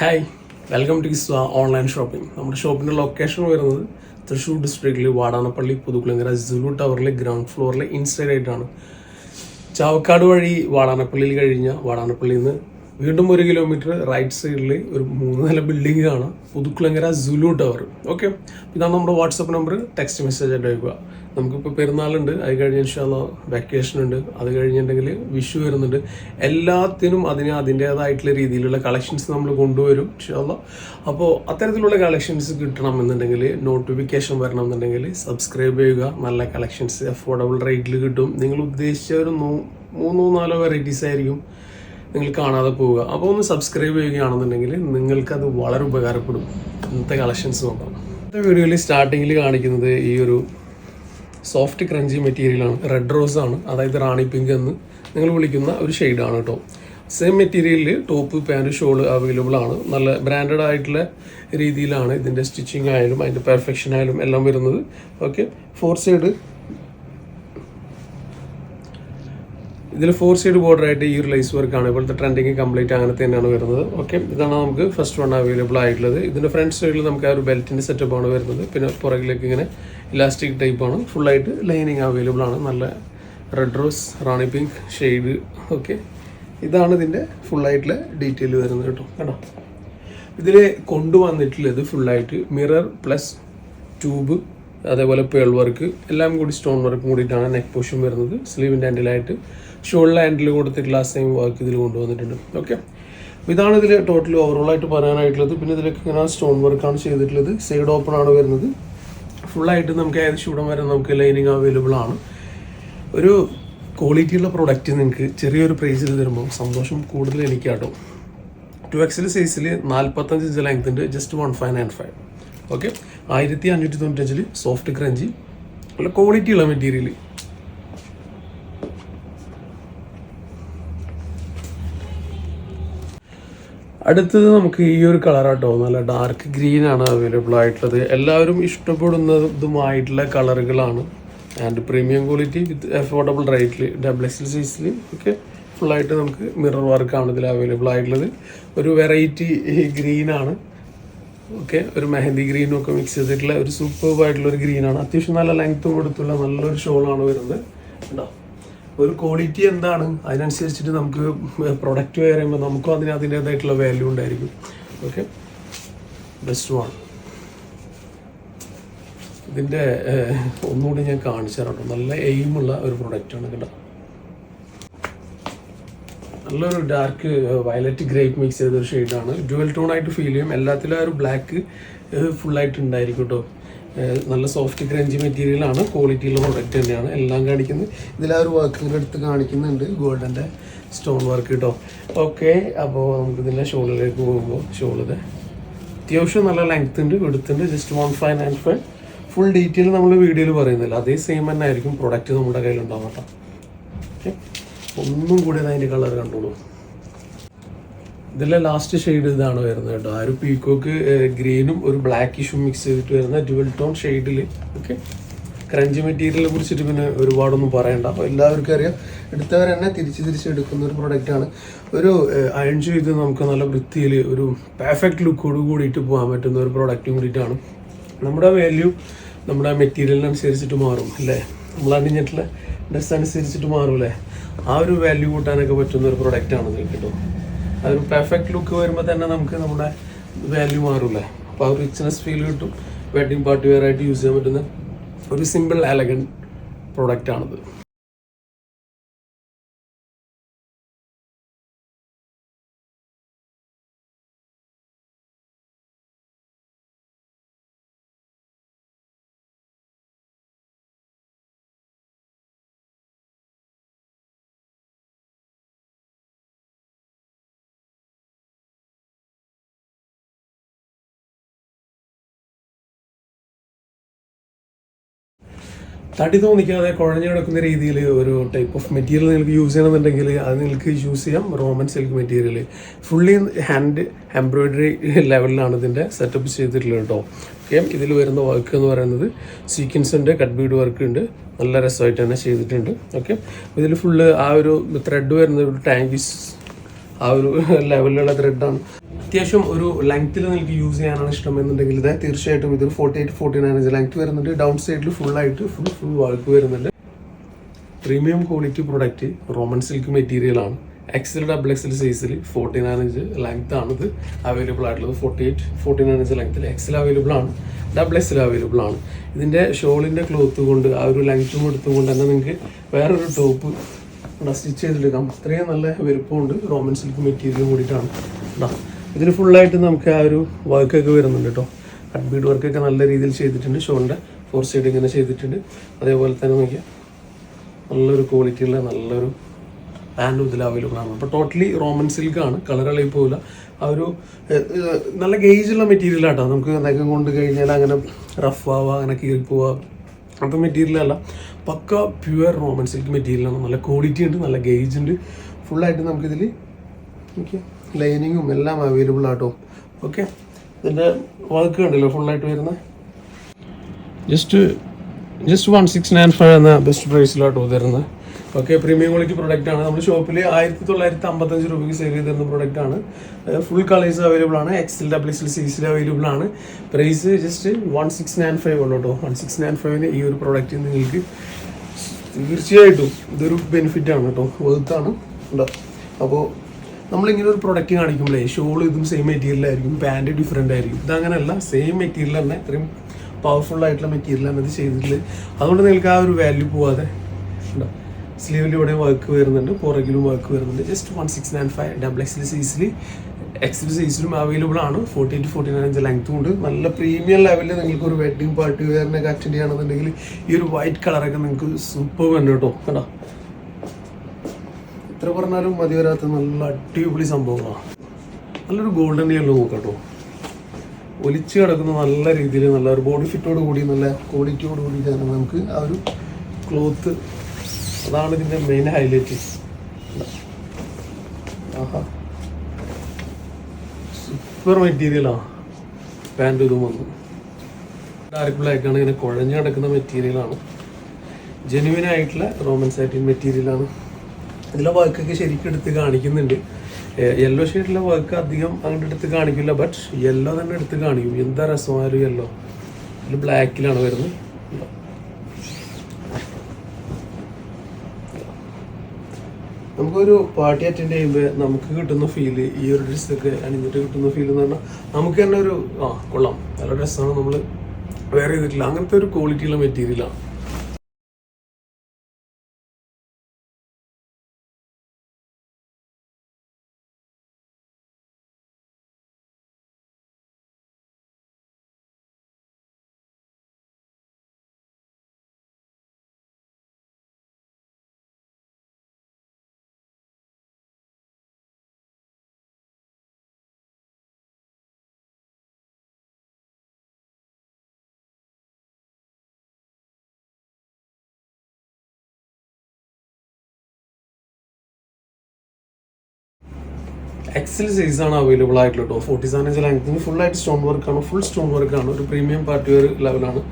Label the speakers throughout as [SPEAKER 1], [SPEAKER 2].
[SPEAKER 1] Hi welcome to Kiswa online shopping നമ്മുടെ ഷോപ്പിന്റെ location വരുന്നത് തൃശ്ശൂർ ഡിസ്ട്രിക്റ്റിൽ വാടാനപ്പള്ളി പുതുക്കുളങ്ങര ജുലു ടവറിലെ ഗ്രൗണ്ട് ഫ്ലോറിലെ ഇൻസൈഡ് ആയിട്ടാണ്. ചാവക്കാട് വഴി വാടാനപ്പള്ളിയിൽ കഴിഞ്ഞ വാടാനപ്പള്ളിയിൽ നിന്ന് വീണ്ടും ഒരു കിലോമീറ്റർ റൈറ്റ് സൈഡിൽ ഒരു മൂന്ന് നില ബിൽഡിംഗ് കാണാം. പുതുക്കുളങ്ങര ജുലു ടവർ ഓക്കെ ഇതാണ് നമ്മുടെ വാട്സപ്പ് നമ്പർ ടെക്സ്റ്റ് മെസ്സേജ് ആയിട്ട് അയക്കുക. നമുക്കിപ്പോൾ പെരുന്നാളുണ്ട് അത് കഴിഞ്ഞ ഇൻഷാല്ലോ വെക്കേഷൻ ഉണ്ട് അത് കഴിഞ്ഞിട്ടുണ്ടെങ്കിൽ വിഷു വരുന്നുണ്ട്. എല്ലാത്തിനും അതിന് അതിന്റേതായിട്ടുള്ള രീതിയിലുള്ള കളക്ഷൻസ് നമ്മൾ കൊണ്ടുവരും ഇൻഷാല്ല അപ്പോൾ അത്തരത്തിലുള്ള കളക്ഷൻസ് കിട്ടണമെന്നുണ്ടെങ്കിൽ നോട്ടിഫിക്കേഷൻ വരണം എന്നുണ്ടെങ്കിൽ സബ്സ്ക്രൈബ് ചെയ്യുക. നല്ല കളക്ഷൻസ് അഫോർഡബിൾ റേറ്റിൽ കിട്ടും. നിങ്ങൾ ഉദ്ദേശിച്ച ഒരു മൂന്നോ നാലോ വെറൈറ്റീസ് ആയിരിക്കും നിങ്ങൾ കാണാതെ പോവുക. അപ്പോൾ ഒന്ന് സബ്സ്ക്രൈബ് ചെയ്യുകയാണെന്നുണ്ടെങ്കിൽ നിങ്ങൾക്കത് വളരെ ഉപകാരപ്പെടും. ഇന്നത്തെ കളക്ഷൻസ് നോക്കാം. ഇന്നത്തെ വീഡിയോയിൽ സ്റ്റാർട്ടിങ്ങിൽ കാണിക്കുന്നത് ഈ ഒരു സോഫ്റ്റ് ക്രഞ്ചി മെറ്റീരിയലാണ് റെഡ് റോസ് ആണ്. അതായത് റാണി പിങ്ക് എന്ന് നിങ്ങൾ വിളിക്കുന്ന ഒരു ഷെയ്ഡാണ് കേട്ടോ സെയിം മെറ്റീരിയലിൽ ടോപ്പ് പാന്റ് ഷോൾ അവൈലബിൾ ആണ്. നല്ല ബ്രാൻഡഡ് ആയിട്ടുള്ള രീതിയിലാണ് ഇതിന്റെ സ്റ്റിച്ചിങ് ആയാലും അതിന്റെ പെർഫെക്ഷൻ ആയാലും എല്ലാം വരുന്നത്. ഓക്കെ ഫോർ സൈഡ് ഇതിൽ ഫോർ സൈഡ് ബോർഡർ ആയിട്ട് ഈ ഒരു ലൈസ് വർക്കാണ് ഇപ്പോഴത്തെ ട്രെൻഡിങ് കംപ്ലീറ്റ് അങ്ങനെ തന്നെയാണ് വരുന്നത്. ഓക്കെ ഇതാണ് നമുക്ക് ഫസ്റ്റ് വൺ അവൈലബിൾ ആയിട്ടുള്ളത്. ഇതിന്റെ ഫ്രണ്ട് സൈഡിൽ നമുക്ക് ആ ഒരു ബെൽറ്റിന്റെ ആണ് വരുന്നത്. പിന്നെ പുറകിലേക്ക് ഇങ്ങനെ ഇലാസ്റ്റിക് ടൈപ്പ് ആണ്. ഫുള്ളായിട്ട് ലൈനിങ് അവൈലബിൾ ആണ്. നല്ല red rose rani pink shade okay ഇതാണ് ഇതിന്റെ ഫുള്ളായിട്ടുള്ള ഡീറ്റെയിൽ വരുന്നത് കേട്ടോ. കേട്ടോ ഇതിൽ കൊണ്ടുവന്നിട്ടുള്ളത് ഫുള്ളായിട്ട് മിറർ പ്ലസ് ട്യൂബ് അതേപോലെ പേൾ വർക്ക് എല്ലാം കൂടി സ്റ്റോൺ വർക്ക് കൂടിയിട്ടാണ് നെക്ക് പോഷൻ വരുന്നത്. സ്ലീവിന്റെ ഹാൻഡിലായിട്ട് ഷോളിലെ ലാൻഡിൽ കൊടുത്തിട്ടുള്ള സെയിം വർക്ക് ഇതിൽ കൊണ്ടുവന്നിട്ടുണ്ട്. ഓക്കെ ഇതാണ് ഇതിൽ ടോട്ടൽ ഓവറോൾ ആയിട്ട് പറയാനായിട്ടുള്ളത്. പിന്നെ ഇതിലൊക്കെ ഇങ്ങനെ സ്റ്റോൺ വർക്കാണ് ചെയ്തിട്ടുള്ളത്. സൈഡ് ഓപ്പൺ ആണ് വരുന്നത്. ഫുള്ളായിട്ട് നമുക്ക് ഏകദേശം ഇവിടം വരെ നമുക്ക് ലൈനിങ് അവൈലബിൾ ആണ്. ഒരു ക്വാളിറ്റിയുള്ള പ്രൊഡക്റ്റ് നിങ്ങൾക്ക് ചെറിയൊരു പ്രൈസിൽ തരുമ്പോൾ സന്തോഷം കൂടുതൽ എനിക്ക് കേട്ടോ ടു എക്സൽ സൈസിൽ നാൽപ്പത്തഞ്ച് ഇഞ്ച് ലെങ്ത് ഉണ്ട്. Just one five nine five okay ആയിരത്തി അഞ്ഞൂറ്റി തൊണ്ണൂറ്റഞ്ചിൽ സോഫ്റ്റ് ക്രഞ്ചി നല്ല ക്വാളിറ്റിയുള്ള മെറ്റീരിയൽ അടുത്തത് നമുക്ക് ഈ ഒരു കളറാട്ടോ നല്ല ഡാർക്ക് ഗ്രീൻ ആണ് അവൈലബിൾ ആയിട്ടുള്ളത്. എല്ലാവരും ഇഷ്ടപ്പെടുന്നതുമായിട്ടുള്ള കളറുകളാണ്. And premium quality with affordable റേറ്റിൽ ഡബിൾ എക്സ് എൽ സൈസിൽ ഒക്കെ ഫുള്ളായിട്ട് നമുക്ക് മിറർ വർക്കാണ് ഇതിൽ അവൈലബിൾ ആയിട്ടുള്ളത്. ഒരു വെറൈറ്റി ഗ്രീൻ ആണ് ഓക്കെ ഒരു മെഹന്തി ഗ്രീനും ഒക്കെ മിക്സ് ചെയ്തിട്ടുള്ള ഒരു സൂപ്പർബ് ആയിട്ടുള്ള ഒരു ഗ്രീനാണ് അത്യാവശ്യം നല്ല ലെങ്ത്തും കൊടുത്തുള്ള നല്ലൊരു ഷോളാണ് വരുന്നത്. ഉണ്ടോ ഒരു ക്വാളിറ്റി എന്താണ്? അതിനനുസരിച്ചിട്ട് നമുക്ക് പ്രൊഡക്റ്റ് പറയുമ്പോൾ നമുക്കും അതിന് അതിന്റേതായിട്ടുള്ള വാല്യൂ ഉണ്ടായിരിക്കും. ഓക്കെ ബെസ്റ്റ് വൺ ഇതിന്റെ ഒന്നുകൂടി ഞാൻ കാണിച്ചു തരാം നല്ല എയിമുള്ള ഒരു പ്രൊഡക്റ്റാണ് കേട്ടോ. നല്ലൊരു ഡാർക്ക് വയലറ്റ് ഗ്രേപ്പ് മിക്സ് ചെയ്തൊരു ഷെയ്ഡാണ് ഡുവൽ ടോൺ ആയിട്ട് ഫീൽ ചെയ്യും. എല്ലാത്തിലും ആ ഒരു ബ്ലാക്ക് ഫുള്ളായിട്ട് ഉണ്ടായിരിക്കും കേട്ടോ. നല്ല സോഫ്റ്റ് ക്രഞ്ചി മെറ്റീരിയലാണ് ക്വാളിറ്റിയുള്ള പ്രൊഡക്റ്റ് തന്നെയാണ്. എല്ലാം കാണിക്കുന്നത് ഇതിൽ ആ ഒരു വർക്കിന്റെ അടുത്ത് കാണിക്കുന്നുണ്ട് ഗോൾഡന്റെ സ്റ്റോൺ വർക്ക് കേട്ടോ ഓക്കെ അപ്പോൾ നമുക്ക് ഇതിന്റെ ഷോളിലേക്ക് പോകുമ്പോൾ ഷോളിത് അത്യാവശ്യം നല്ല ലെങ്ത് ഉണ്ട് എടുത്തുണ്ട് just one five nine five full detail നമ്മൾ വീഡിയോയിൽ പറയുന്നില്ല. അതേ സെയിം തന്നെ ആയിരിക്കും പ്രൊഡക്റ്റ് നമ്മുടെ കയ്യിലുണ്ടാവും കേട്ടോ ഓക്കെ ഒന്നും കൂടി അതിന്റെ കളർ കണ്ടോളൂ ഇതിലെ ലാസ്റ്റ് ഷെയ്ഡ് ഇതാണ് വരുന്നത് കേട്ടോ. ആ ഒരു പീക്കോക്ക് ഗ്രീനും ഒരു ബ്ലാക്കിഷും മിക്സ് ചെയ്തിട്ട് വരുന്ന ഡുവൽ ടോൺ ഷെയ്ഡിൽ ഓക്കെ ക്രഞ്ചി മെറ്റീരിയലിനെ കുറിച്ചിട്ട് പിന്നെ ഒരുപാടൊന്നും പറയണ്ട. അപ്പോൾ എല്ലാവർക്കും അറിയാം. എടുത്തവർ തന്നെ തിരിച്ച് തിരിച്ച് എടുക്കുന്ന ഒരു പ്രൊഡക്റ്റാണ് ഒരു അയൺ ചെയ്ത് നമുക്ക് നല്ല വൃത്തിയിൽ ഒരു പെർഫെക്റ്റ് ലുക്കോട് കൂടിയിട്ട് പോകാൻ പറ്റുന്ന ഒരു പ്രൊഡക്റ്റും കൂടിയിട്ടാണ്. നമ്മുടെ വാല്യൂ നമ്മുടെ മെറ്റീരിയലിനനുസരിച്ചിട്ട് മാറും അല്ലേ? നമ്മൾ അണിഞ്ഞിട്ടുള്ള ഡ്രസ്സ് അനുസരിച്ചിട്ട് മാറും അല്ലേ? ആ ഒരു വാല്യൂ കൂട്ടാനൊക്കെ പറ്റുന്ന ഒരു പ്രൊഡക്റ്റാണ് കേട്ടോ. അതൊരു പെർഫെക്റ്റ് ലുക്ക് വരുമ്പോൾ തന്നെ നമുക്ക് നമ്മുടെ വാല്യൂ മാറൂലേ അപ്പോൾ ആ റിച്ച്നെസ് ഫീൽ കിട്ടും. വെഡിങ് പാർട്ടി വെയർ ആയിട്ട് യൂസ് ചെയ്യാൻ പറ്റുന്ന ഒരു സിമ്പിൾ എലഗൻ പ്രോഡക്റ്റ് തടി തോന്നിക്കാതെ കുഴഞ്ഞു കിടക്കുന്ന രീതിയിൽ ഒരു ടൈപ്പ് ഓഫ് മെറ്റീരിയൽ നിങ്ങൾക്ക് യൂസ് ചെയ്യണമെന്നുണ്ടെങ്കിൽ അത് നിങ്ങൾക്ക് യൂസ് ചെയ്യാം. Roman silk material fully hand embroidery ലെവലിലാണ് ഇതിന്റെ സെറ്റപ്പ് ചെയ്തിട്ടുള്ളത് കേട്ടോ ഓക്കെ ഇതിൽ വരുന്ന വർക്ക് എന്ന് പറയുന്നത് സീക്വൻസ് ഉണ്ട് കട്ട് ബീഡ് വർക്ക് ഉണ്ട് നല്ല രസമായിട്ട് തന്നെ ചെയ്തിട്ടുണ്ട്. ഓക്കെ ഇതിൽ ഫുള്ള് ആ ഒരു ത്രെഡ് വരുന്ന ഒരു ടാങ്കിസ് ആ ഒരു ലെവലിലുള്ള ത്രെഡാണ് അത്യാവശ്യം ഒരു ലെങ്ത്തിൽ നിങ്ങൾക്ക് യൂസ് ചെയ്യാനാണ് ഇഷ്ടം എന്നുണ്ടെങ്കിൽ ഇത് തീർച്ചയായിട്ടും ഇതൊരു forty eight forty nine inch length വരുന്നുണ്ട് ഡൗൺ സൈഡിൽ ഫുൾ ആയിട്ട് ഫുൾ ഫുൾ വർക്ക് വരുന്നുണ്ട്. Premium quality product Roman silk മെറ്റീരിയലാണ് എക്സൽ ഡബിൾ എക്സൽ സൈസിൽ ഫോർട്ടി നയൻ ഇഞ്ച് ലെങ്ത് ആണിത് അവൈലബിൾ ആയിട്ടുള്ളത്. Forty eight forty nine inch ലെങ്ത്തിൽ എക്സൽ അവൈലബിൾ ആണ്. ഡബിൾ എക്സൽ അവൈലബിൾ ആണ്. ഇതിന്റെ ഷോളിന്റെ ക്ലോത്ത് കൊണ്ട് ആ ഒരു ലെങ്ത്തും എടുത്തുകൊണ്ട് തന്നെ നിങ്ങൾക്ക് വേറൊരു ടോപ്പ് സ്റ്റിച്ച് ചെയ്തെടുക്കാം അത്രയും നല്ല വലുപ്പമുണ്ട്. റോമൻ സിൽക്ക് മെറ്റീരിയൽ കൂടിയിട്ടാണ്. ഇതാ ഇതിന് ഫുള്ളായിട്ട് നമുക്ക് ആ ഒരു വർക്കൊക്കെ വരുന്നുണ്ട് കേട്ടോ. കട്ട് ബീഡ് വർക്കൊക്കെ നല്ല രീതിയിൽ ചെയ്തിട്ടുണ്ട്. ഷോണിന്റെ ഫോർ സൈഡ് ഇങ്ങനെ ചെയ്തിട്ടുണ്ട്. അതേപോലെ തന്നെ നോക്കിയാൽ നല്ലൊരു ക്വാളിറ്റിയുള്ള നല്ലൊരു പാന്റും ഇതിൽ അവൈലബിൾ ആണ്. അപ്പോൾ ടോട്ടലി റോമൻ സിൽക്കാണ് കളർ ഇളകി പോകില്ല ആ ഒരു നല്ല ഗേജുള്ള മെറ്റീരിയൽ ആട്ടോ. നമുക്ക് നഖം കൊണ്ട് കഴിഞ്ഞാൽ അങ്ങനെ റഫ് ആവുക അങ്ങനെ കീറി മെറ്റീരിയൽ അല്ല. പക്ക പ്യുവർ റോമൻ സിൽക്ക് മെറ്റീരിയലാണ് നല്ല ക്വാളിറ്റി ഉണ്ട് നല്ല ഗേജ് ഉണ്ട്. ഫുള്ളായിട്ട് നമുക്കിതിൽ ലൈനിങ്ങും എല്ലാം അവൈലബിൾ ആട്ടോ ഓക്കെ ഇതിന്റെ വർക്ക് കണ്ടല്ലോ ഫുള്ളായിട്ട് വരുന്നത് just just one six nine five എന്ന ബെസ്റ്റ് പ്രൈസിലാട്ടോ തരുന്നത് ഓക്കെ പ്രീമിയം ക്വാളിറ്റി പ്രൊഡക്റ്റ് ആണ്. നമ്മുടെ ഷോപ്പിൽ ആയിരത്തി തൊള്ളായിരത്തി അമ്പത്തഞ്ച് രൂപയ്ക്ക് സെയിൽ ചെയ്ത് തരുന്ന പ്രൊഡക്റ്റ് ആണ്. ഫുൾ കളേഴ്സ് അവൈലബിൾ ആണ്. എക്സിൽ ഡബിൾ എക്സിൽ സീസിൽ അവൈലബിൾ ആണ്. Price just one six nine five ഉള്ളൂ കേട്ടോ വൺ സിക്സ് നയൻ ഫൈവിന് ഈ ഒരു പ്രൊഡക്റ്റ് നിങ്ങൾക്ക് തീർച്ചയായിട്ടും ഇതൊരു ബെനിഫിറ്റ് ആണ് കേട്ടോ വെറുത്താണ് ഉണ്ടോ അപ്പോൾ നമ്മളിങ്ങനെ ഒരു പ്രൊഡക്റ്റ് കാണിക്കുമ്പോഴേ ഷോൾ ഇതും സെയിം മെറ്റീരിയൽ ആയിരിക്കും പാന്റ് ഡിഫറെന്റ് ആയിരിക്കും. ഇതങ്ങനെയല്ല സെയിം മെറ്റീരിയൽ തന്നെ ഇത്രയും പവർഫുൾ ആയിട്ടുള്ള മെറ്റീരിയൽ ആണ് ഇത് ചെയ്തിട്ടുള്ളത്. അതുകൊണ്ട് നിങ്ങൾക്ക് ആ ഒരു വാല്യൂ പോവാതെ ഉണ്ടോ സ്ലീവിലൂടെ വർക്ക് വരുന്നുണ്ട് പുറകിലും വർക്ക് വരുന്നുണ്ട്. Just one six nine five double XL സൈസിൽ എക്സിൽ സൈസിലും അവൈലബിൾ ആണ്. Forty two forty nine inch ലെങ്ത്തും ഉണ്ട്. നല്ല പ്രീമിയം ലെവലിൽ നിങ്ങൾക്ക് ഒരു വെഡിങ് പാർട്ടി വെയറിനൊക്കെ അറ്റൻഡ് ചെയ്യണമെന്നുണ്ടെങ്കിൽ ഈ ഒരു വൈറ്റ് കളറൊക്കെ നിങ്ങൾക്ക് സൂപ്പർ തന്നെ കേട്ടോ. കേട്ടോ എത്ര പറഞ്ഞാലും മതി വരാത്ത നല്ല അടിപൊളി സംഭവമാണ് നല്ലൊരു ഗോൾഡൻ യെല്ലോ കേട്ടോ. ഒലിച്ച് കിടക്കുന്ന നല്ല രീതിയിൽ നല്ല ഒരു ബോഡി ഫിറ്റോട് കൂടി നല്ല ക്വാളിറ്റിയോട് കൂടിയിട്ടാണ് നമുക്ക് ആ ഒരു ക്ലോത്ത് അതാണ് ഇതിന്റെ മെയിൻ ഹൈലൈറ്റ് ആഹാ. സൂപ്പർ മെറ്റീരിയലാണ് പാന്റ് ഇതും വന്നു. ഡാർക്ക് ബ്ലാക്കാണ് ഇങ്ങനെ കുഴഞ്ഞു കിടക്കുന്ന മെറ്റീരിയലാണ് ജെനുവിൻ ആയിട്ടുള്ള റോമൻ സാറ്റിൻ മെറ്റീരിയലാണ് ഇതിലെ വർക്കൊക്കെ ശരിക്കും എടുത്ത് കാണിക്കുന്നുണ്ട്. യെല്ലോ ഷെയ്ഡിലെ വർക്ക് അധികം അങ്ങോട്ട് എടുത്ത് കാണിക്കില്ല ബട്ട് യെല്ലോ തന്നെ എടുത്ത് കാണിക്കും. എന്താ രസമായാലും യെല്ലോ ഇതിൽ ബ്ലാക്കിലാണ് വരുന്നത്. നമുക്കൊരു പാർട്ടി അറ്റൻഡ് ചെയ്യുമ്പോൾ നമുക്ക് കിട്ടുന്ന ഫീൽ ഈ ഒരു ഡ്രസ്സൊക്കെ അണിഞ്ഞിട്ട് കിട്ടുന്ന ഫീൽ എന്ന് പറഞ്ഞാൽ നമുക്ക് തന്നെ ഒരു ആ കൊള്ളാം. നല്ല ഡ്രസ്സാണ് നമ്മൾ വേറെ ചെയ്തിട്ടില്ല. അങ്ങനത്തെ ഒരു ക്വാളിറ്റിയുള്ള മെറ്റീരിയലാണ് എക്സൽ ആണ് അവൈലബിൾ ആയിട്ടുള്ള കേട്ടോ ഫോർട്ടി സെവൻ ഇഞ്ച് ലെങ്ത്തിന് ഫുൾ ആയിട്ട് സ്റ്റോൺ വർക്ക് ആണ് ഫുൾ സ്റ്റോൺ വർക്ക് ആണ്. ഒരു പ്രീമിയം പാർട്ടി വെയർ ലെവലാണ്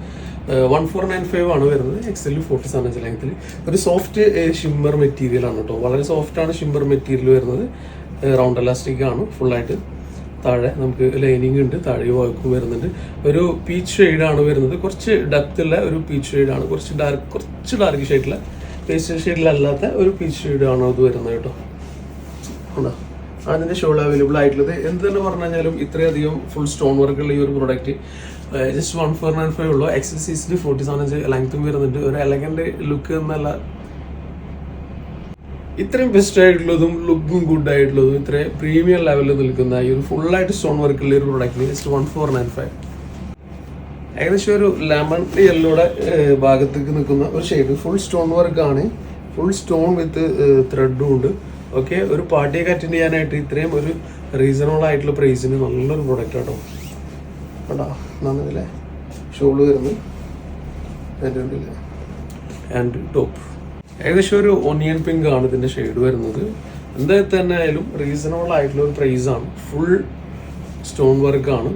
[SPEAKER 1] വൺ ഫോർ നയൻ ഫൈവ് ആണ് വരുന്നത് എക്സലിൽ ഫോർട്ടി സെവൻ ഇഞ്ച് ലെങ്ത്തിൽ ഒരു സോഫ്റ്റ് ഷിമ്മർ മെറ്റീരിയൽ ആണ് കേട്ടോ വളരെ സോഫ്റ്റ് ആണ് ഷിമ്മർ മെറ്റീരിയൽ വരുന്നത്. റൗണ്ട് എലാസ്റ്റിക് ആണ് ഫുള്ളായിട്ട് താഴെ നമുക്ക് ലൈനിങ് ഉണ്ട് താഴെ വർക്കും വരുന്നുണ്ട്. ഒരു പീച്ച് ഷെയ്ഡാണ് വരുന്നത്. കുറച്ച് ഡെപ്ത് ഉള്ള ഒരു പീച്ച് ഷെയ്ഡാണ് കുറച്ച് ഡാർക്ക് കുറച്ച് ഡാർക്ക് ഷെയ്ഡിലെ പേസ്റ്റൽ ഷെയ്ഡിലല്ലാത്ത ഒരു പീച്ച് ഷെയ്ഡാണ് അത് വരുന്നത് കേട്ടോ ഉണ്ടോ? അതിന്റെ ഷോൾ അവൈലബിൾ ആയിട്ടുള്ളത്. എന്ത് തന്നെ പറഞ്ഞു കഴിഞ്ഞാലും ഇത്രയധികം ഫുൾ സ്റ്റോൺ വർക്കുള്ള ഈ ഒരു product just one four nine five ഉള്ളൂ. എക്സൽ സീസിന് ഫോർട്ടി സെവൻ ഇഞ്ച് ലെങ്ത്തും വരുന്നുണ്ട്. ഒരു എലഗന്റ് ലുക്ക് എന്നല്ല. ഇത്രയും ബെസ്റ്റ് ആയിട്ടുള്ളതും ലുക്കും ഗുഡ് ആയിട്ടുള്ളതും ഇത്രയും പ്രീമിയം ലെവലിൽ നിൽക്കുന്ന ഈ ഒരു ഫുള്ളായിട്ട് സ്റ്റോൺ വർക്കുള്ള ഒരു പ്രൊഡക്റ്റിന് just one four nine five ഏകദേശം ഒരു ലെമൺ യെല്ലോടെ ഭാഗത്തേക്ക് നിൽക്കുന്ന ഒരു ഷെയ്ഡ് ഫുൾ സ്റ്റോൺ വർക്കാണ് ഫുൾ സ്റ്റോൺ വിത്ത് ത്രെഡും ഉണ്ട്. ഓക്കെ ഒരു പാർട്ടിയൊക്കെ അറ്റൻഡ് ചെയ്യാനായിട്ട് ഇത്രയും ഒരു റീസണബിൾ ആയിട്ടുള്ള പ്രൈസിന് നല്ലൊരു പ്രൊഡക്റ്റ് കേട്ടോ കേട്ടോ നന്നതില്ലേ ഷോൾ വരുന്നു. അതിന്റെ ആൻഡ് ടോപ്പ് ഏകദേശം ഒരു ഒനിയൻ പിങ്ക് ആണ് ഇതിന്റെ ഷെയ്ഡ് വരുന്നത്. എന്താ തന്നെ ആയാലും റീസണബിൾ ആയിട്ടുള്ള ഒരു പ്രൈസ് ആണ്. ഫുൾ സ്റ്റോൺ വർക്ക് ആണ്.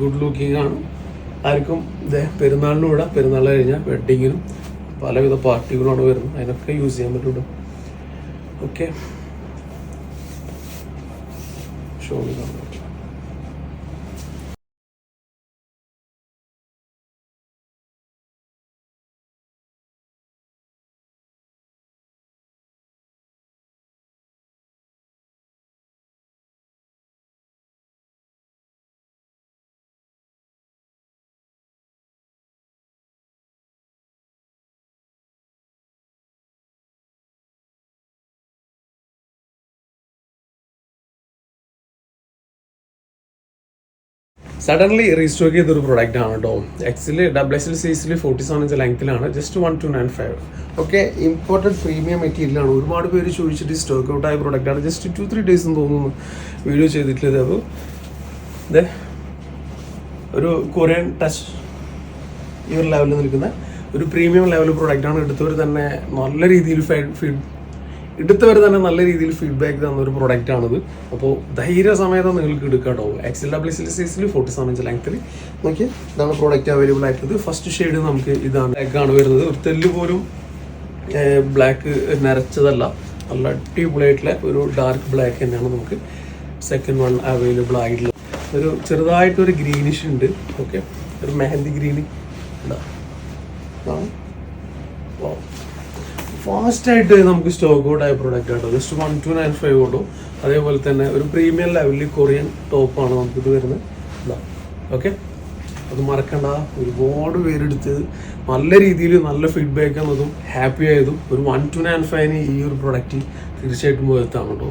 [SPEAKER 1] ഗുഡ് ലുക്കിംഗ് ആണ്. ആർക്കും ഇതേ പെരുന്നാളിനും ഇവിടെ പെരുന്നാൾ കഴിഞ്ഞാൽ വെഡിങ്ങിനും പലവിധ പാർട്ടികളാണ് വരുന്നത്. അതിനൊക്കെ യൂസ് ചെയ്യാൻ പറ്റുള്ളൂ okay. Surely not suddenly restock ചെയ്തൊരു പ്രൊഡക്റ്റ് ആണ് കേട്ടോ എക്സിൽ ഡബിൾ എക്സിൽ സൈസിൽ forty seven inch ലെങ്ത്തിലാണ് just one two nine five okay important premium മെറ്റീരിയലാണ് ഒരുപാട് പേര് ചോദിച്ചിട്ട് സ്റ്റോക്ക് ഔട്ട് ആയ പ്രൊഡക്റ്റ് ആണ്. ജസ്റ്റ് ടു ത്രീ ഡേയ്സ് എന്ന് തോന്നുന്നു വീഡിയോ ചെയ്തിട്ടുള്ളത്. അപ്പോൾ ഇതേ ഒരു കൊറിയൻ ടച്ച് ഈ ഒരു ലെവലിൽ നിൽക്കുന്ന ഒരു പ്രീമിയം ലെവൽ പ്രൊഡക്റ്റാണ് എടുത്തവർ തന്നെ നല്ല രീതിയിൽ ഫീഡ് എടുത്തവർ തന്നെ നല്ല രീതിയിൽ ഫീഡ്ബാക്ക് തന്ന ഒരു പ്രൊഡക്റ്റ് ആണിത്. അപ്പോൾ ധൈര്യസമേതം നിങ്ങൾക്ക് എടുക്കാട്ടോ കേട്ടോ. എക്സൽ ഡബ്ല്യു സിൽ സൈസിൽ ഫോർട്ടി സെവൻ ഇഞ്ച് ലെങ്ത്തിൽ നോക്കി ഇതാണ് പ്രോഡക്റ്റ് അവൈലബിൾ ആയിട്ടുള്ളത്. ഫസ്റ്റ് ഷെയ്ഡ് നമുക്ക് ഇതാണ് ബ്ലാക്ക് ആണ് വരുന്നത്. ഒരു തെല്ല് പോലും ബ്ലാക്ക് നിറച്ചതല്ല. നല്ല അടിപൊളിയായിട്ടുള്ള ഒരു ഡാർക്ക് ബ്ലാക്ക് തന്നെയാണ് നമുക്ക് സെക്കൻഡ് വൺ അവൈലബിൾ ആയിട്ടുള്ളത്. ഒരു ചെറുതായിട്ടൊരു ഗ്രീനിഷ് ഉണ്ട്. ഓക്കെ ഒരു മെഹന്തി ഗ്രീൻ. ഇതാണ്. ഫാസ്റ്റ് ആയിട്ട് നമുക്ക് സ്റ്റോക്ക് ഔട്ട് ആയ പ്രോഡക്റ്റ് ആട്ടോ. Just one two nine five ഉള്ളൂ അതേപോലെ തന്നെ ഒരു പ്രീമിയം ലെവലിൽ കൊറിയൻ ടോപ്പാണ് നമുക്കിത് വരുന്നത്. ഓക്കെ അത് മറക്കണ്ട. ഒരുപാട് പേരെടുത്ത് നല്ല രീതിയിൽ നല്ല ഫീഡ്ബാക്ക് എന്നതും ഹാപ്പി ആയതും ഒരു വൺ ടു നയൻ ഫൈവിന് ഈ ഒരു പ്രൊഡക്റ്റ് തീർച്ചയായിട്ടും വരുത്താണ് കേട്ടോ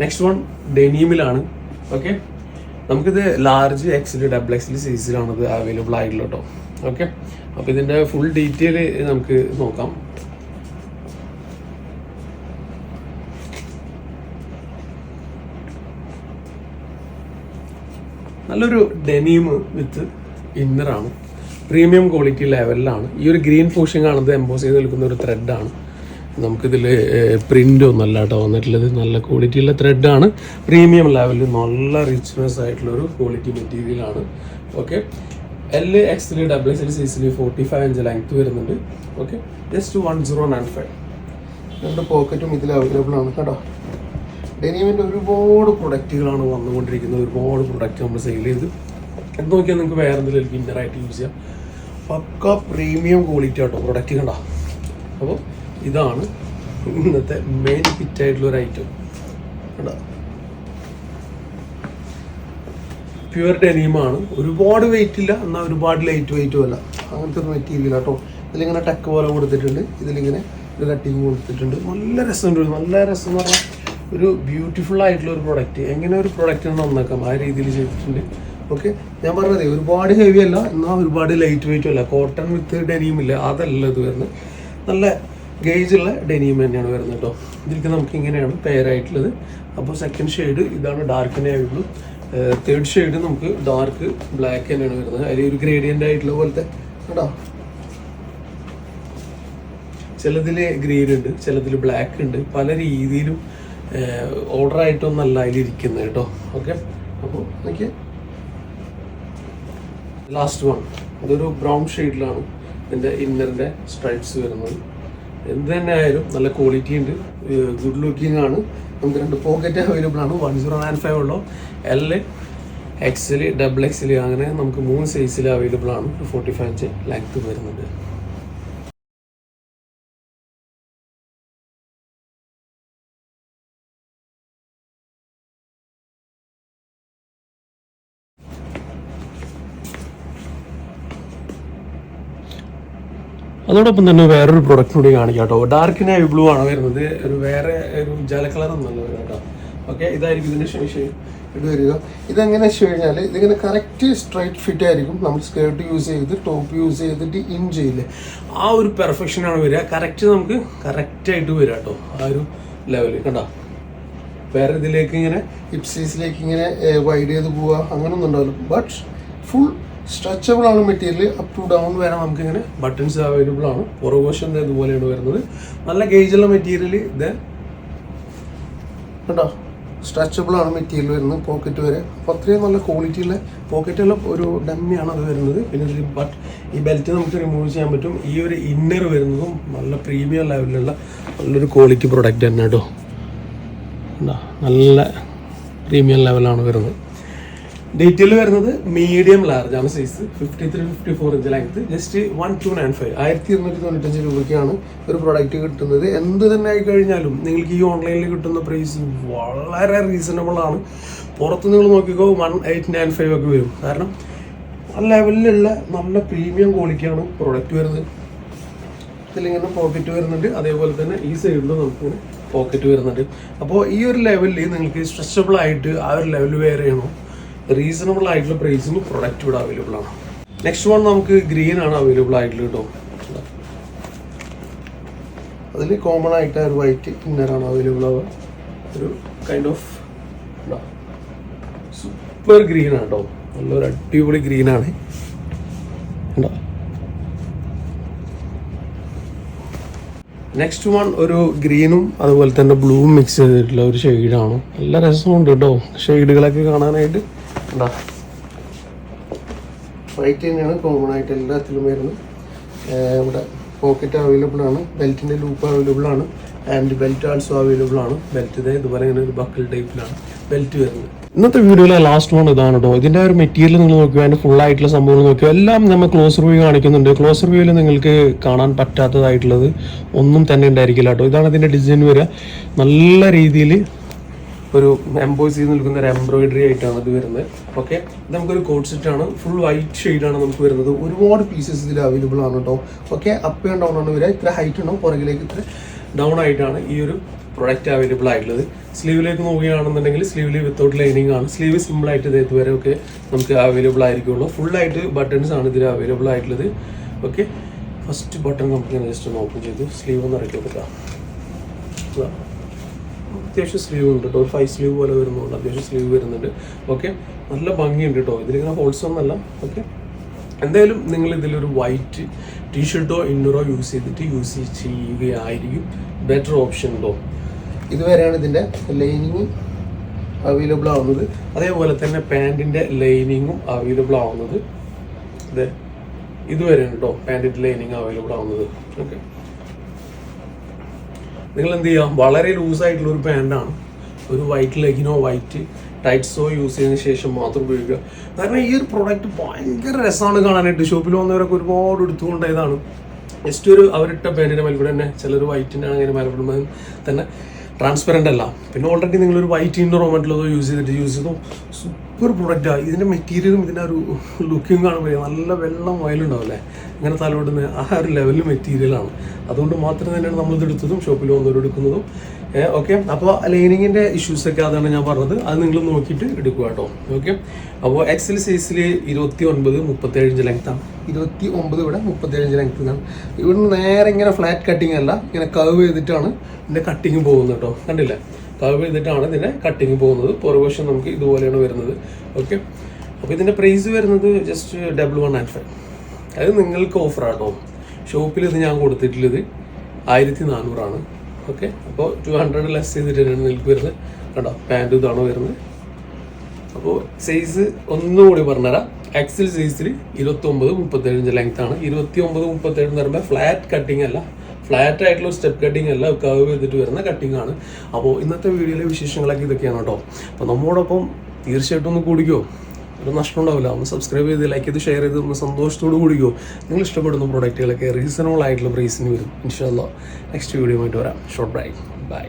[SPEAKER 1] നെക്സ്റ്റ് വൺ ഡെനീമിലാണ് ഓക്കെ നമുക്കിത് ലാർജ് എക്സിൽ ഡബിൾ എക്സിൽ സൈസിലാണ് ഇത് അവൈലബിൾ ആയിട്ടുള്ളത് കേട്ടോ. ഓക്കെ അപ്പോൾ ഇതിന്റെ ഫുൾ ഡീറ്റെയിൽ നമുക്ക് നോക്കാം. നല്ലൊരു ഡെനീം വിത്ത് ഇന്നറാണ് പ്രീമിയം ക്വാളിറ്റി ലെവലിലാണ് ഈ ഒരു ഗ്രീൻ പോഷൻ കാണുന്നത് എംബോസ് ചെയ്ത് നിൽക്കുന്ന ഒരു ത്രെഡാണ് നമുക്കിതിൽ പ്രിന്റ് ഒന്നല്ല കേട്ടോ വന്നിട്ടുള്ളത്. നല്ല ക്വാളിറ്റിയുള്ള ത്രെഡാണ് പ്രീമിയം ലെവലിൽ നല്ല റിച്ച്നെസ് ആയിട്ടുള്ള ഒരു ക്വാളിറ്റി മെറ്റീരിയലാണ് okay L XL double XL size forty five inch length വരുന്നുണ്ട്. Okay just one zero nine five രണ്ട് പോക്കറ്റും ഇതിൽ അവൈലബിൾ ആണ് കേട്ടോ. ഡെനിമിന്റെ ഒരുപാട് പ്രൊഡക്റ്റുകളാണ് വന്നുകൊണ്ടിരിക്കുന്നത്. ഒരുപാട് പ്രൊഡക്റ്റ് നമ്മൾ സെയിൽ ചെയ്ത്. എന്ന് നോക്കിയാൽ നിങ്ങൾക്ക് വേറെ എന്തെങ്കിലും ഇന്നറായിട്ട് യൂസ് ചെയ്യാം. പക്ക പ്രീമിയം ക്വാളിറ്റി ആട്ടോ പ്രൊഡക്റ്റ് കണ്ടോ? അപ്പോൾ ഇതാണ് ഇന്നത്തെ മെയിൻ ഫിറ്റ് ആയിട്ടുള്ള ഒരു ഐറ്റം പ്യുവർ ഡെനീമാണ് ഒരുപാട് വെയിറ്റ് ഇല്ല എന്നാൽ ഒരുപാട് ലൈറ്റ് വെയിറ്റും അല്ല. അങ്ങനത്തെ ഒരു മെറ്റീരിയൽ കേട്ടോ ഇതിലിങ്ങനെ ടക്ക് പോലെ കൊടുത്തിട്ടുണ്ട്. ഇതിലിങ്ങനെ ഒരു കട്ടിങ് കൊടുത്തിട്ടുണ്ട്. നല്ല രസമുണ്ട്. നല്ല രസം എന്ന് പറഞ്ഞാൽ ഒരു ബ്യൂട്ടിഫുൾ ആയിട്ടുള്ള ഒരു പ്രൊഡക്റ്റ് എങ്ങനെ ഒരു പ്രൊഡക്റ്റ് നന്നാക്കാം? ആ രീതിയിൽ ചെയ്തിട്ടുണ്ട്. ഓക്കെ ഞാൻ പറഞ്ഞത് ഒരുപാട് ഹെവി അല്ല എന്നാൽ ഒരുപാട് ലൈറ്റ് വെയിറ്റും അല്ല. കോട്ടൺ വിത്ത് ഡെനിയും ഇല്ല. അതല്ല ഇത് വരുന്നത്. നല്ല ഗേജുള്ള ഡെനിയം തന്നെയാണ് വരുന്നത് കേട്ടോ. ഇതിലേക്ക് നമുക്ക് ഇങ്ങനെയാണ് പെയറായിട്ടുള്ളത് അപ്പോൾ സെക്കൻഡ് ഷെയ്ഡ് ഇതാണ് dark navy blue third shade നമുക്ക് ഡാർക്ക് ബ്ലാക്ക് തന്നെയാണ് വരുന്നത്. അതിൽ ഒരു ഗ്രേഡിയന്റ് ആയിട്ടുള്ള പോലത്തെ കേട്ടോ ചിലതിൽ ഗ്രീൻ ഉണ്ട് ചിലതിൽ ബ്ലാക്ക് ഉണ്ട്. പല രീതിയിലും ഓർഡർ ആയിട്ടൊന്നല്ല അതിലിരിക്കുന്നത് കേട്ടോ. ഓക്കെ? അപ്പോൾ നോക്കിയേ. ലാസ്റ്റ് വൺ അതൊരു ബ്രൗൺ ഷെയ്ഡിലാണ് ഇതിന്റെ ഇന്നറിന്റെ സ്ട്രൈപ്സ് വരുന്നത്. എന്ത് തന്നെ ആയാലും നല്ല ക്വാളിറ്റി ഉണ്ട്. ഗുഡ് ലുക്കിംഗ് ആണ്. നമുക്ക് രണ്ട് പോക്കറ്റ് അവൈലബിൾ ആണ്. വൺ സീറോ നയൻ ഫൈവ് ഉള്ളൂ എൽ എക്സിൽ ഡബിൾ എക്സിൽ അങ്ങനെ നമുക്ക് മൂന്ന് സൈസിൽ അവൈലബിൾ ആണ്. ഫോർട്ടി ഫൈവ് ഇഞ്ച് ലെങ്ത് വരുന്നുണ്ട് അതോടൊപ്പം തന്നെ വേറൊരു പ്രൊഡക്റ്റ് കൂടി കാണിക്കാം കേട്ടോ. ഡാർക്ക് നേവി ബ്ലൂ ആണ് വരുന്നത്. ഒരു വേറെ ഒരു ജല കളർ വരും കേട്ടോ. ഓക്കെ ഇതായിരിക്കും ഇതിന്റെ ഷെയ്ഡ്
[SPEAKER 2] ഇത് വരിക. ഇതെങ്ങനെ വെച്ച് കഴിഞ്ഞാൽ ഇതിങ്ങനെ കറക്റ്റ് സ്ട്രൈറ്റ് ഫിറ്റ് ആയിരിക്കും. നമ്മൾ സ്കേർട്ട് യൂസ് ചെയ്ത് ടോപ്പ് യൂസ് ചെയ്തിട്ട് ഇൻ ചെയ്യില്ലേ.
[SPEAKER 1] ആ ഒരു പെർഫെക്ഷനാണ് വരിക. കറക്റ്റ് നമുക്ക് കറക്റ്റായിട്ട് വരിക കേട്ടോ. ആ ഒരു ലെവൽ കണ്ടോ? വേറെ ഇതിലേക്ക് ഇങ്ങനെ
[SPEAKER 2] ഹിപ്സീസിലേക്ക് ഇങ്ങനെ വൈഡ് ചെയ്ത് പോവുക. അങ്ങനെയൊന്നും ഉണ്ടാവില്ല. ബട്ട് ഫുൾ സ്ട്രെച്ചബിൾ ആണ് മെറ്റീരിയൽ
[SPEAKER 1] അപ് ടു ഡൗൺ വരെ നമുക്ക് ഇങ്ങനെ ബട്ടൺസ് അവൈലബിൾ ആണ്. പുറകുവശം ഇതുപോലെയാണ് വരുന്നത്. നല്ല ഗേജുള്ള മെറ്റീരിയൽ ഇത്
[SPEAKER 2] കേട്ടോ സ്ട്രെച്ചബിൾ ആണ് മെറ്റീരിയൽ വരുന്നത് പോക്കറ്റ് വരെ. അപ്പോൾ അത്രയും നല്ല ക്വാളിറ്റിയുള്ള
[SPEAKER 1] പോക്കറ്റുള്ള ഒരു ഡമ്മിയാണ് അത് വരുന്നത്. പിന്നെ ഇതിൽ ബട്ട് ഈ ബെൽറ്റ് നമുക്ക് റിമൂവ് ചെയ്യാൻ പറ്റും. ഈ ഒരു ഇന്നർ വരുന്നതും നല്ല പ്രീമിയം ലെവലിലുള്ള നല്ലൊരു ക്വാളിറ്റി പ്രൊഡക്റ്റ് തന്നെ കേട്ടോ? നല്ല പ്രീമിയം ലെവലാണ് വരുന്നത്. ഡീറ്റെയിൽ വരുന്നത് മീഡിയം ലാർജ് ആണ് size fifty three fifty four inch length just one two nine five
[SPEAKER 2] ആയിരത്തി ഇരുന്നൂറ്റി തൊണ്ണൂറ്റഞ്ച് രൂപയ്ക്കാണ് ഒരു പ്രൊഡക്റ്റ് കിട്ടുന്നത്.
[SPEAKER 1] എന്ത് തന്നെ ആയി കഴിഞ്ഞാലും നിങ്ങൾക്ക് ഈ ഓൺലൈനിൽ കിട്ടുന്ന പ്രൈസ് വളരെ റീസണബിൾ ആണ്. പുറത്ത് നിങ്ങൾ നോക്കിക്കോ വൺ എയ്റ്റ് നയൻ ഫൈവ് ഒക്കെ വരും. കാരണം ആ ലെവലിലുള്ള നല്ല പ്രീമിയം ക്വാളിറ്റിയാണ് പ്രൊഡക്റ്റ് വരുന്നത്.
[SPEAKER 2] ഇതിലിങ്ങനെ
[SPEAKER 1] പോക്കറ്റ് വരുന്നുണ്ട്. അതേപോലെ തന്നെ ഈ സൈഡിൽ നമുക്ക് പോക്കറ്റ് വരുന്നുണ്ട്. അപ്പോൾ ഈ ഒരു ലെവലിൽ നിങ്ങൾക്ക് സ്ട്രെച്ചബിൾ ആയിട്ട് ആ ഒരു ലെവൽ വെയർ ചെയ്യണം. റീസണബിൾ ആയിട്ടുള്ള പ്രൈസിന് പ്രൊഡക്റ്റ് ഇവിടെ അവൈലബിൾ ആണ്. നെക്സ്റ്റ് വൺ നമുക്ക് ഗ്രീൻ ആണ് അവൈലബിൾ ആയിട്ടുള്ളത് കേട്ടോ.
[SPEAKER 2] അതിൽ കോമൺ ആയിട്ട് ഒരു വൈറ്റ് ഇന്നറാണ് അവൈലബിൾ ആവുക.
[SPEAKER 1] ഒരു കൈൻഡ് ഓഫ് സൂപ്പർ ഗ്രീൻ ആണ് കേട്ടോ. നല്ലൊരു അടിപൊളി ഗ്രീൻ ആണ്. നെക്സ്റ്റ് വൺ ഒരു ഗ്രീനും അതുപോലെ തന്നെ ബ്ലൂവും മിക്സ് ചെയ്തിട്ടുള്ള ഒരു ഷെയ്ഡാണ് നല്ല രസമുണ്ട് കേട്ടോ. ഷെയ്ഡുകളൊക്കെ കാണാനായിട്ട് എന്താ
[SPEAKER 2] വൈറ്റ് തന്നെയാണ് കോമൺ ആയിട്ട് എല്ലാത്തിലും വരുന്നത്. ഇവിടെ പോക്കറ്റ് അവൈലബിൾ ആണ് ബെൽറ്റിന്റെ ലൂപ്പ് അവൈലബിൾ ആണ്
[SPEAKER 1] ആൻഡ് ബെൽറ്റ് ആൾസോ അവൈലബിൾ ആണ്. ബെൽറ്റ് ഇതേ ഇതുപോലെ ഇങ്ങനെ ഒരു ബക്കിൾ ടൈപ്പിലാണ് ബെൽറ്റ് വരുന്നത്. ഇന്നത്തെ വീഡിയോയിലെ ലാസ്റ്റ് വൺ ഇതാണ് കേട്ടോ ഇതിന്റെ ഒരു മെറ്റീരിയൽ നിങ്ങൾ നോക്കുക അതിന്റെ ഫുൾ ആയിട്ടുള്ള സംഭവങ്ങൾ നോക്കുക എല്ലാം നമ്മൾ ക്ലോസ് റിവ്യൂ കാണിക്കുന്നുണ്ട്. ക്ലോസ് റിവ്യൂവിൽ നിങ്ങൾക്ക് കാണാൻ പറ്റാത്തതായിട്ടുള്ളത് ഒന്നും തന്നെ ഉണ്ടായിരിക്കില്ല കേട്ടോ ഇതാണ് ഇതിന്റെ ഡിസൈൻ വരിക. നല്ല രീതിയിൽ ഒരു എംബോസ് ചെയ്ത് നിൽക്കുന്ന ഒരു എംബ്രോയിഡറി ആയിട്ടാണ് ഇത് വരുന്നത്. ഓക്കെ നമുക്കൊരു കോഡ് സെറ്റ് ആണ്. ഫുൾ വൈറ്റ് ഷെയ്ഡാണ് നമുക്ക് വരുന്നത്.
[SPEAKER 2] ഒരുപാട് പീസസ് ഇതിൽ അവൈലബിൾ ആണ് കേട്ടോ ഓക്കെ അപ്പ് ആൻഡ് ഡൗൺ ആണ് വരിക ഇത്ര ഹൈറ്റ് ഉണ്ടാവും പുറകിലേക്ക് ഇത്ര
[SPEAKER 1] ഡൗൺ ആയിട്ടാണ് ഈ ഒരു പ്രൊഡക്റ്റ് അവൈലബിൾ ആയിട്ടുള്ളത്. സ്ലീവിലേക്ക് നോക്കുകയാണെന്നുണ്ടെങ്കിൽ സ്ലീവിൽ വിത്തൗട്ട് ലൈനിങ് ആണ്. സ്ലീവ് സിമ്പിൾ ആയിട്ട് ഇത് ഇതുവരെ ഒക്കെ നമുക്ക് അവൈലബിൾ ആയിരിക്കുള്ളൂ. ഫുൾ ആയിട്ട് ബട്ടൺസ് ആണ് ഇതിൽ അവൈലബിൾ ആയിട്ടുള്ളത്. ഓക്കെ ഫസ്റ്റ് ബട്ടൺ നമുക്ക് ജസ്റ്റ് ഒന്ന് ഓപ്പൺ ചെയ്തു സ്ലീവ് ഒന്ന് ഇറക്കി കൊടുക്കാം. അത്യാവശ്യം സ്ലീവ് ഉണ്ട് കേട്ടോ. ഒരു ഫൈവ് സ്ലീവ് പോലെ വരുന്നുണ്ട് അത്യാവശ്യം സ്ലീവ് വരുന്നുണ്ട്. ഓക്കെ നല്ല ഭംഗിയുണ്ട് കേട്ടോ. ഇതിലിങ്ങനെ ഹോൾസ് ഒന്നല്ല ഓക്കെ എന്തായാലും നിങ്ങൾ ഇതിലൊരു വൈറ്റ് ടീഷർട്ടോ ഇന്നറോ യൂസ് ചെയ്തിട്ട് യൂസ് ചെയ്യുകയായിരിക്കും. ബെറ്റർ ഓപ്ഷൻ കേട്ടോ
[SPEAKER 2] ഇതുവരെയാണ് ഇതിന്റെ ലൈനിങ് അവൈലബിൾ ആവുന്നത്.
[SPEAKER 1] അതേപോലെ തന്നെ പാന്റിന്റെ ലൈനിങ്ങും അവൈലബിൾ ആവുന്നത്. ഇതുവരെയാണ് കേട്ടോ പാന്റിന്റെ ലൈനിങ് അവൈലബിൾ ആവുന്നത്. ഓക്കെ നിങ്ങൾ എന്ത് ചെയ്യാം വളരെ ലൂസ് ആയിട്ടുള്ള ഒരു പാന്റാണ് ഒരു വൈറ്റ് ലെഗിനോ വൈറ്റ് ടൈറ്റ്സോ യൂസ് ചെയ്തതിന് ശേഷം മാത്രം ഉപയോഗിക്കുക. കാരണം ഈ ഒരു പ്രോഡക്റ്റ് ഭയങ്കര രസമാണ് കാണാനായിട്ട്. ഷോപ്പിൽ വന്നവരൊക്കെ ഒരുപാട് എടുത്തുകൊണ്ടേതാണ്. ജസ്റ്റ് ഒരു അവരിട്ട പാന്റിന്റെ മേൽക്കൂടെ തന്നെ ചിലർ വൈറ്റിന്റെ അങ്ങനെ മേൽക്കൂടെ തന്നെ ട്രാൻസ്പെറന്റ് അല്ല. പിന്നെ ഓൾറെഡി നിങ്ങളൊരു വൈറ്റ് ഇൻഡോറോ മറ്റുള്ളതോ യൂസ് ചെയ്തിട്ട് യൂസ് ചെയ്തോ സൂപ്പർ പ്രൊഡക്റ്റാണ് ഇതിന്റെ മെറ്റീരിയലും ഇതിന്റെ ഒരു ലുക്കിങ് കാണുമ്പോൾ നല്ല വെള്ളം വയലുണ്ടാവില്ലേ ഇങ്ങനെ തലോടുന്ന ആ ഒരു ലെവലിൽ മെറ്റീരിയലാണ് അതുകൊണ്ട് മാത്രം തന്നെയാണ് നമ്മളിത് എടുത്തതും ഷോപ്പിൽ വന്നവർ എടുക്കുന്നതും. ഓക്കെ. അപ്പോൾ ലൈനിങ്ങിന്റെ ഇഷ്യൂസൊക്കെ അതാണ് ഞാൻ പറഞ്ഞത്. അത് നിങ്ങൾ നോക്കിയിട്ട് എടുക്കുക കേട്ടോ. ഓക്കെ. അപ്പോൾ എക്സൽ സൈസിൽ ഇരുപത്തി ഒൻപത് മുപ്പത്തേഴ് ഇഞ്ച് ലെങ്ത്താണ്
[SPEAKER 2] ഇരുപത്തി ഒമ്പത് ഇവിടെ മുപ്പത്തേഴ് ലെങ്ത് ഇതാണ് ഇവിടെ നേരെ ഇങ്ങനെ ഫ്ലാറ്റ് കട്ടിങ് അല്ല ഇങ്ങനെ കവ് ചെയ്തിട്ടാണ്
[SPEAKER 1] ഇതിന്റെ കട്ടിങ് പോകുന്നത് കേട്ടോ. കണ്ടില്ല? കവ് ചെയ്തിട്ടാണ് ഇതിന്റെ കട്ടിങ് പോകുന്നത്. പുറകുവശം നമുക്ക് ഇതുപോലെയാണ് വരുന്നത്. ഓക്കെ. അപ്പോൾ ഇതിന്റെ പ്രൈസ് വരുന്നത് just double one and five അത് നിങ്ങൾക്ക് ഓഫറാണ് കേട്ടോ. ഷോപ്പിൽ ഇത് ഞാൻ കൊടുത്തിട്ടുള്ളത് ആയിരത്തി നാനൂറാണ് ഓക്കെ അപ്പോൾ ടു ഹൺഡ്രഡ് ലെസ് ചെയ്തിട്ടാണ് നിങ്ങൾക്ക് വരുന്നത്. കണ്ടോ പാന്റ് ഇതാണ് വരുന്നത്. അപ്പോൾ സൈസ് ഒന്നുകൂടി പറഞ്ഞുതരാം. എക്സൽ സൈസിൽ ഇരുപത്തി ഒമ്പത് മുപ്പത്തേഴ് ഇഞ്ച് ലെങ്ത് ആണ്. ഇരുപത്തി ഒമ്പത് മുപ്പത്തേഴ് എന്ന് പറയുമ്പോൾ ഫ്ലാറ്റ് കട്ടിംഗ് അല്ല. ഫ്ലാറ്റ് ആയിട്ടുള്ള സ്റ്റെപ്പ് കട്ടിംഗ് അല്ല. കവ് ചെയ്തിട്ട് വരുന്ന കട്ടിംഗ് ആണ്. അപ്പോൾ ഇന്നത്തെ വീഡിയോയിലെ വിശേഷങ്ങളൊക്കെ ഇതൊക്കെയാണ് കേട്ടോ. അപ്പോൾ നമ്മോടൊപ്പം തീർച്ചയായിട്ടും ഒന്ന് കൂടിക്കോ. ഒരു നഷ്ടം ഉണ്ടാവില്ല ഒന്ന് സബ്സ്ക്രൈബ് ചെയ്ത് ലൈക്ക് ചെയ്ത് ഷെയർ ചെയ്ത് ഒന്ന് സന്തോഷത്തോട് കൂടിയോ നിങ്ങൾ ഇഷ്ടപ്പെടുന്ന പ്രൊഡക്റ്റുകളൊക്കെ റീസണബിൾ ആയിട്ടുള്ള പ്രൈസിന് വരും. ഇൻഷാല്ല നെക്സ്റ്റ് വീഡിയോ ആയിട്ട് വരാം. Short bye bye